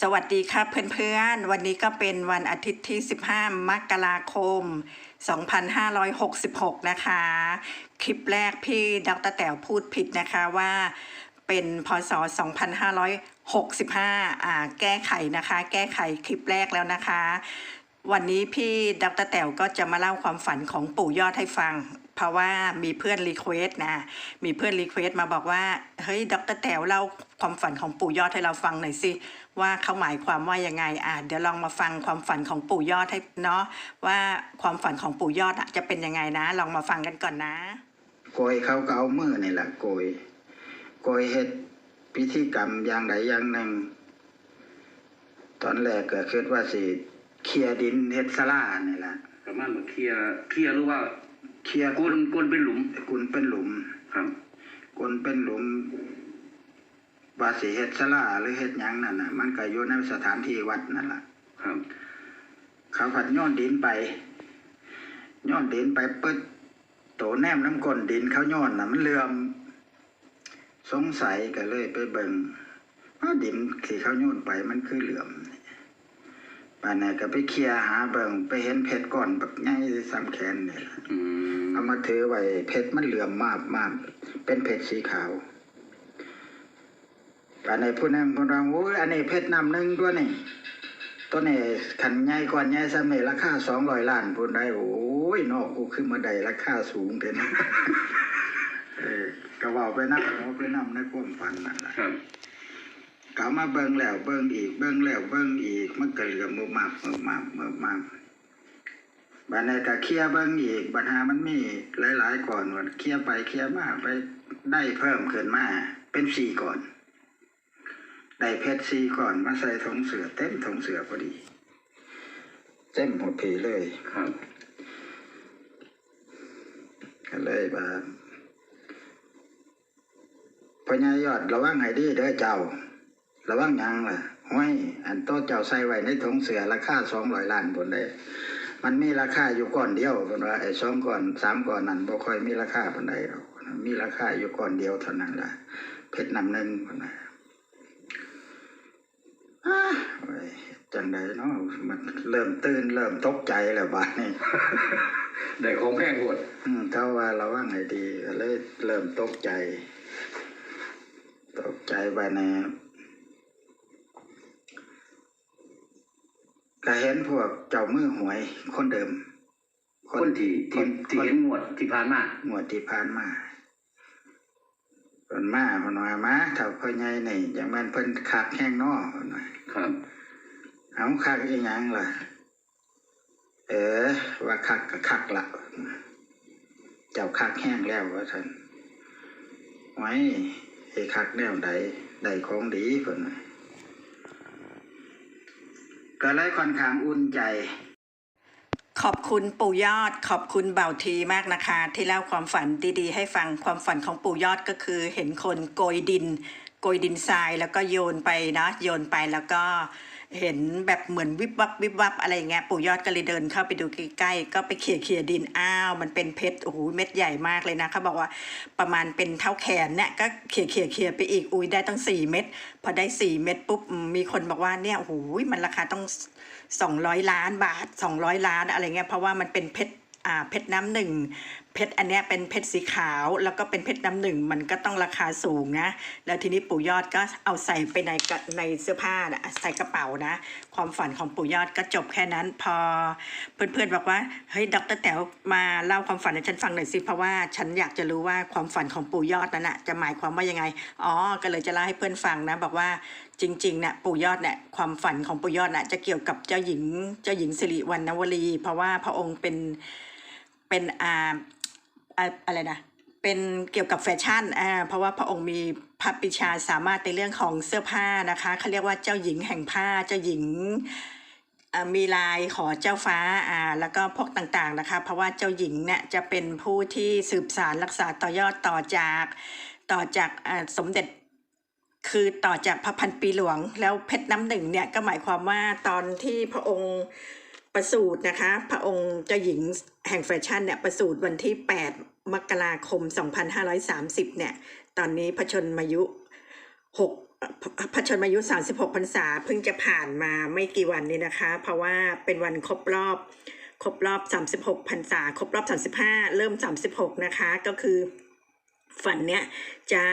สวัสดีค่ะเพื่อนๆ วันนี้ก็เป็นวันอาทิตย์ที่ 15 มกราคม 2566 นะคะ คลิปแรกพี่ดรแต๋วพูดผิดนะคะว่าเป็นพศ 2565 อ่า แก้ไขนะคะ แก้ไขคลิปแรกแล้วนะคะ วันนี้พี่ดรแต๋วก็จะมาเล่าความฝันของปู่ยอดให้ฟัง เพราะว่ามีเพื่อนรีเควสต์นะ มีเพื่อนรีเควสต์มาบอกว่า เฮ้ยดรแต๋วเล่าความฝันของปู่ยอดให้เราฟังหน่อยสิ ว่าเขาหมายความว่ายังไงอะเดี๋ยวลองมาฟังความฝันของปู่ยอดให้เนาะว่าความฝันของปู่ยอดอะจะเป็นยังไงนะ ลองมาฟังกันก่อนนะโกยเขาก็เอามือนี่แหละโกยโกยเฮ็ดพิธีกรรมอย่างใดอย่างหนึ่ง ตอนแรกก็คิดว่าสิเคลียร์ดินเฮ็ดศาลานี่แหละประมาณว่าเคลียร์เคลียร์หรือว่า เคลียร์ก้นก้นเป็นหลุมกุนเป็นหลุมครับกุนเป็นหลุมว่าสิเฮ็ดศาลาหรือเฮ็ดหยังนั่นน่ะ มันก็อยู่ในสถานที่วัดนั่นล่ะ ครับ เขาผัดย้อนดินไปย้อนดินไปปึ๊ดโตแนมน้ำก้นดินเขาย้อนน่ะ มันเลื่อม สงสัยก็เลยไปเบิ่งว่าดินที่เขาโยนไปมันคือเหลื่อม ป่านนี้ก็ไปเคลียร์หาเบิ่งไปเห็นเพชรก้อนบักใหญ่ซ้ำแขนนี่ล่ะอืมเอามาถือไว้เพชรมันเหลื่อมมากมากเป็นเพชรสีขาวป่านนี้ผู้นั้นผู้นั้นโอ้ยอันนี้เพชรนำหนึ่งตัวนี่ตัวนี้ขันใหญ่กว่าใหญ่ซ้ำนี่ราคาสองร้อยล้านผู้ใดโอ้ยนอกกูขึ้นมาได้ราคาสูงเต็น เออก็เว่าไปนักเอาไปนำในความฝันนั่นแหละ ครับ กามาเบิ่งแล้วเบิ่งอีกเบิ่งแล้วเบิ่งอีก มันก็เหลือมือมากมือมากมือมากบัดนี้ก็เคลียร์เบิ่งอีกปัญหามันมีหลาย ๆ ก่อนว่าเคลียร์ไปเคลียร์มาไปได้เพิ่มขึ้นมาเป็นสี่ก่อนได้เพชรสี่ก่อนมาใส่ถุงเสือเต็มถุงเสือพอดี เต็มหมดผีเลยครับก็เลยว่าพญายอดระวังให้ดีเด้อเจ้า ระวังหยังล่ะห้วยอันโตเจ้าใส่ไว้ในถุงเสือราคาสองร้อยล้านบนได้ มันมีราคาอยู่ก่อนเดียวเพิ่นว่าไอ้สองก่อนสามก่อนนั้นบ่ค่อยมีราคาปานใดหรอกมีราคาอยู่ก่อนเดียวเท่านั้นล่ะเพชรนำหนึ่งเพิ่นว่าอ้าโอ้ยจังใดเนาะมันเริ่มตื่นเริ่มตกใจแล้วบาดนี้ได้ของแพงหมดอืมเขาว่าระวังให้ดีก็เลยเริ่มตกใจ ตกใจไปใน ก็เห็นพวกเจ้ามือหวยคนเดิม คนที่ที่ที่เห็นงวดที่ผ่านมาหมวดที่ผ่านมาเพิ่นมาเพิ่นว่ามาเท่าพ่อใหญ่นี่อย่างมันเพิ่นคักแห้งนอเพิ่นว่าครับเอาคักอีหยังล่ะ เออ ว่าคักก็คักละเจ้าคักแห้งแล้วว่าท่านไว้ไอ้คักแนวใดใดของดีเพิ่นว่า ก็เลยค่อนข้างอุ่นใจ ขอบคุณปู่ยอด ขอบคุณเบาทีมากนะคะ ที่เล่าความฝันดีๆ ให้ฟังความฝันของปู่ยอดก็คือ เห็นคนโกยดิน โกยดินทรายแล้วก็โยนไปนะโยนไปแล้วก็ เห็นแบบเหมือนวิบวับวิบวับอะไรเงี้ยปู่ยอดก็เลยเดินเข้าไปดูใกล้ๆก็ไปเขี่ยเขี่ยดินอ้าวมันเป็นเพชรโอ้โหเม็ดใหญ่มากเลยนะเขาบอกว่าประมาณเป็นเท่าแขนเนี่ยก็เขี่ยเขี่ยเขี่ยไปอีกอุ้ยได้ตั้งสี่เม็ดพอได้สี่เม็ดปุ๊บมมีคนบอกว่าเนี่ยโอ้โหมันราคาต้องสองร้อยล้านบาทสองร้อยล้านอะไรเงี้ยเพราะว่ามันเป็นเพชรอ่าเพชรน้ำหนึ่ง เพชรอันเนี้ยเป็นเพชรสีขาว แล้วก็เป็นเพชรน้ำหนึ่งมันก็ต้องราคาสูงนะ แล้วทีนี้ปู่ยอดก็เอาใส่ไปในในเสื้อผ้านะใส่กระเป๋านะ ความฝันของปู่ยอดก็จบแค่นั้น พอเพื่อนๆบอกว่าเฮ้ยดรแต๋วมาเล่าความฝันให้ฉันฟังหน่อยสิเพราะว่าฉันอยากจะรู้ว่าความฝันของปู่ยอดนั้นนะจะหมายความว่ายังไงอ๋อก็เลยจะเล่าให้เพื่อนฟังนะบอกว่าจริงๆเนี่ยปู่ยอดเนี่ยความฝันของปู่ยอดน่ะจะเกี่ยวกับเจ้าหญิงเจ้าหญิงสิริวัณณวลีเพราะว่าพระองค์เป็นเป็นอา อ่าอะไรนะเป็นเกี่ยวกับแฟชั่นอ่าเพราะว่าพระองค์มีพระปรีชาสามารถในเรื่องของเสื้อผ้านะคะเขาเรียกว่าเจ้าหญิงแห่งผ้าเจ้าหญิงอ่ามีลายขอเจ้าฟ้าอ่าแล้วก็พวกต่างๆนะคะ เพราะว่าเจ้าหญิงเนี่ยจะเป็นผู้ที่สืบสารรักษาต่อยอดต่อจากต่อจากอ่าสมเด็จคือต่อจากพระพันปีหลวง แล้วเพชรน้ำหนึ่งเนี่ยก็หมายความว่าตอนที่พระองค์ ประสูตินะคะ พระองค์เจ้าหญิงแห่งแฟชั่นเนี่ยประสูติวันที่ 8 มกราคม 2530 เนี่ย ตอนนี้พระชนมายุ 6 พระชนมายุ 36 พรรษาเพิ่งจะผ่านมาไม่กี่วันนี้นะคะ เพราะว่าเป็นวันครบรอบ ครบรอบ 36 พรรษา ครบรอบ 35 เริ่ม 36 นะคะ ก็คือฝันเนี่ยจะ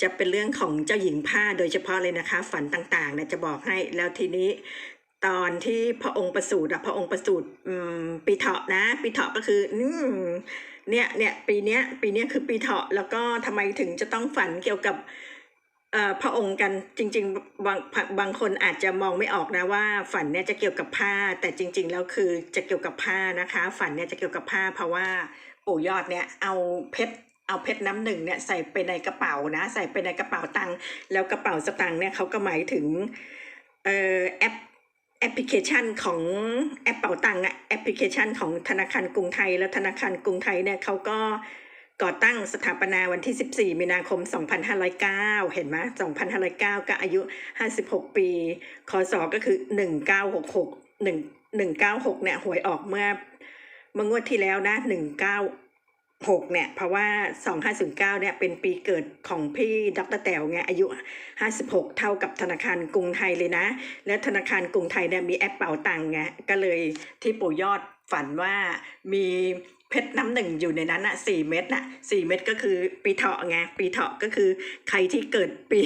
จะเป็นเรื่องของเจ้าหญิงผ้าโดยเฉพาะเลยนะคะ ฝันต่างๆเนี่ยจะบอกให้แล้วทีนี้ ตอนที่พระองค์ประสูติอะพระองค์ประสูติปีเถาะนะปีเถาะก็คือเนี่ยเนี่ยปีเนี้ยปีเนี้ยคือปีเถาะแล้วก็ทำไมถึงจะต้องฝันเกี่ยวกับพระองค์กันจริงๆบางบางคนอาจจะมองไม่ออกนะว่าฝันเนี่ยจะเกี่ยวกับผ้า แต่จริง ๆ แล้วคือจะเกี่ยวกับผ้านะคะ ฝันเนี่ยจะเกี่ยวกับผ้า เพราะว่าปู่ยอดเนี่ยเอาเพชรเอาเพชรน้ำหนึ่งเนี่ยใส่ไปในกระเป๋านะ ใส่ไปในกระเป๋าตังค์แล้วกระเป๋าสตางค์เนี่ยเขาก็หมายถึงเอ่อแอป แอปพลิเคชันของแอปเป๋าตังค์อะแอปพลิเคชันของธนาคารกรุงไทย แล้วธนาคารกรุงไทยเนี่ยเขาก็ก่อตั้งสถาปนาวันที่ 14 มีนาคม 2509 เห็นไหม2509 ก็อายุ 56 ปีคศก็คือ 1966 1 196 เนี่ย หวยออกเมื่อเมื่องวดที่แล้วนะ 19 6เนี่ยเพราะว่า 2509เนี่ยเป็นปีเกิดของพี่ดรแต๋วไงอายุ 56 เท่ากับธนาคารกรุงไทยเลยนะ และธนาคารกรุงไทยเนี่ยมีแอปเป๋าตังไงก็เลยที่ปู่ยอดฝันว่ามีเพชรน้ำหนึ่งอยู่ในนั้นอะสี่เม็ดน่ะสี่เม็ดก็คือปีเถาะไงปีเถาะก็คือใครที่เกิดปี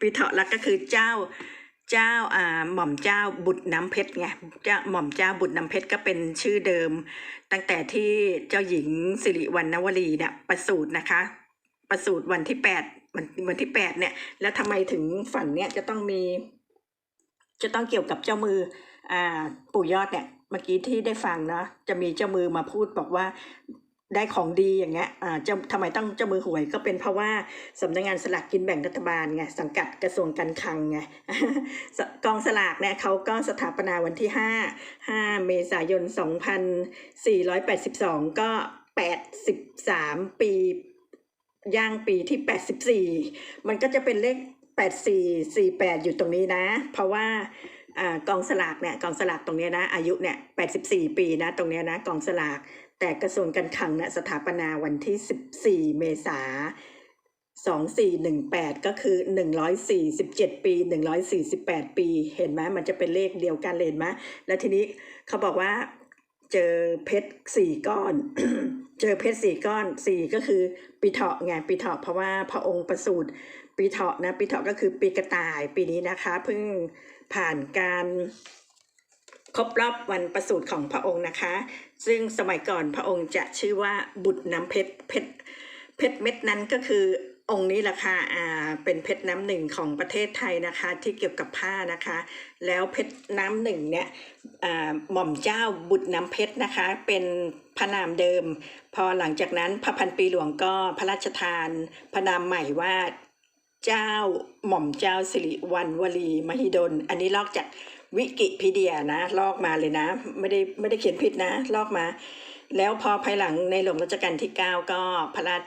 ปีเถาะแล้วก็คือเจ้า เจ้าอ่าหม่อมเจ้าบุตรน้ำเพชรไงเจ้าหม่อมเจ้าบุตรน้ำเพชรก็เป็นชื่อเดิม ตั้งแต่ที่เจ้าหญิงสิริวัณณวลีเนี่ยประสูตินะคะ ประสูติวันที่แปดวันวันที่แปดเนี่ย แล้วทำไมถึงฝันเนี่ยจะต้องมี จะต้องเกี่ยวกับเจ้ามืออ่าปู่ยอดเนี่ยเมื่อกี้ที่ได้ฟังเนาะจะมีเจ้ามือมาพูดบอกว่า ได้ของดีอย่างเงี้ยอ่าเจ้าทำไมต้องเจ้ามือหวยก็เป็นเพราะว่าสำนักงานสลากกินแบ่งรัฐบาลไงสังกัดกระทรวงการคลังไงกองสลากเนี่ยเขาก็สถาปนาวันที่ห้าห้าเมษายนสองพันสี่ร้อยแปดสิบสองก็แปดสิบสามปีย่างปีที่แปดสิบสี่มันก็จะเป็นเลขแปดสี่สี่แปดอยู่ตรงนี้นะ เพราะว่า กองสลากเนี่ยกองสลากตรงนี้นะอายุเนี่ยแปดสิบสี่ปีนะตรงนี้นะกองสลากแต่กระทรวงการคลังเนี่ยสถาปนาวันที่สิบสี่เมษาสองสี่หนึ่งแปดก็คือหนึ่งร้อยสี่สิบเจ็ดปีหนึ่งร้อยสี่สิบแปดปี เห็นไหมมันจะเป็นเลขเดียวกันเลยเห็นไหมแล้วทีนี้เขาบอกว่าเจอเพชรสี่ก้อน เจอเพชรสี่ก้อนสี่ก็คือปีเถาะไงปีเถาะเพราะว่าพระองค์ประสูติปีเถาะนะปีเถาะก็คือปีกระต่ายปีนี้นะคะเพิ่ง ผ่านการครบรอบวันประสูติของพระองค์นะคะ ซึ่งสมัยก่อนพระองค์จะชื่อว่าบุตรน้ำเพชรเพชรเพชรเม็ดนั้นก็คือองค์นี้แหละค่ะอ่าเป็นเพชรน้ำหนึ่งของประเทศไทยนะคะ ที่เกี่ยวกับผ้านะคะ แล้วเพชรน้ำหนึ่งเนี่ยอ่าหม่อมเจ้าบุตรน้ำเพชรนะคะ เป็นพระนามเดิม พอหลังจากนั้นพระพันปีหลวงก็พระราชทานพระนามใหม่ว่า จ้าหม่อมเจ้าสิริวัณวลีมหิดล อันนี้ลอกจากวิกิพีเดียนะ ลอกมาเลยนะ ไม่ได้ไม่ได้เขียนผิดนะ ลอกมา แล้วพอภายหลังในหลวงรัชกาลที่ 9 ก็พระราช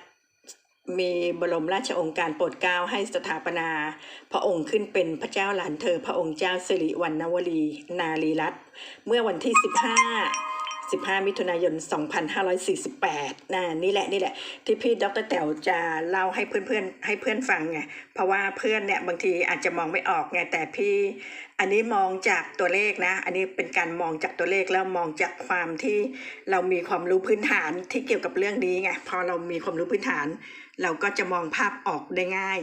มีบรมราชองค์การโปรดเกล้าให้สถาปนา พระองค์ขึ้นเป็นพระเจ้าหลานเธอ พระองค์เจ้าสิริวัณณวลี นารีรัตน์เมื่อวันที่ 15 15 มิถุนายน 2548นะนี่แหละนี่แหละ ที่พี่ดรแต๋วจะเล่าให้เพื่อนๆให้เพื่อนฟังไงเพราะว่าเพื่อนเนี่ยบางทีอาจจะมองไม่ออกไงแต่พี่ อันนี้มองจากตัวเลขนะ อันนี้เป็นการมองจากตัวเลขแล้วมองจากความที่เรามีความรู้พื้นฐานที่เกี่ยวกับเรื่องนี้ไงพอเรามีความรู้พื้นฐาน เราก็จะมองภาพออกได้ง่าย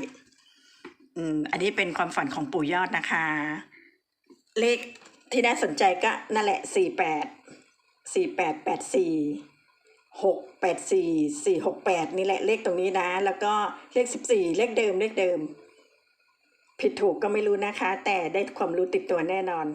อืมอันนี้เป็นความฝันของปู่ยอดนะคะ เลขที่น่าสนใจก็นั่นแหละสี่แปด สี่แปดแปดสี่หกแปดสี่สี่หกแปดนี่แหละเลขตรงนี้นะ แล้วก็เลขสิบสี่เลขเดิมเลขเดิม ผิดถูกก็ไม่รู้นะคะ แต่ได้ความรู้ติดตัวแน่นอน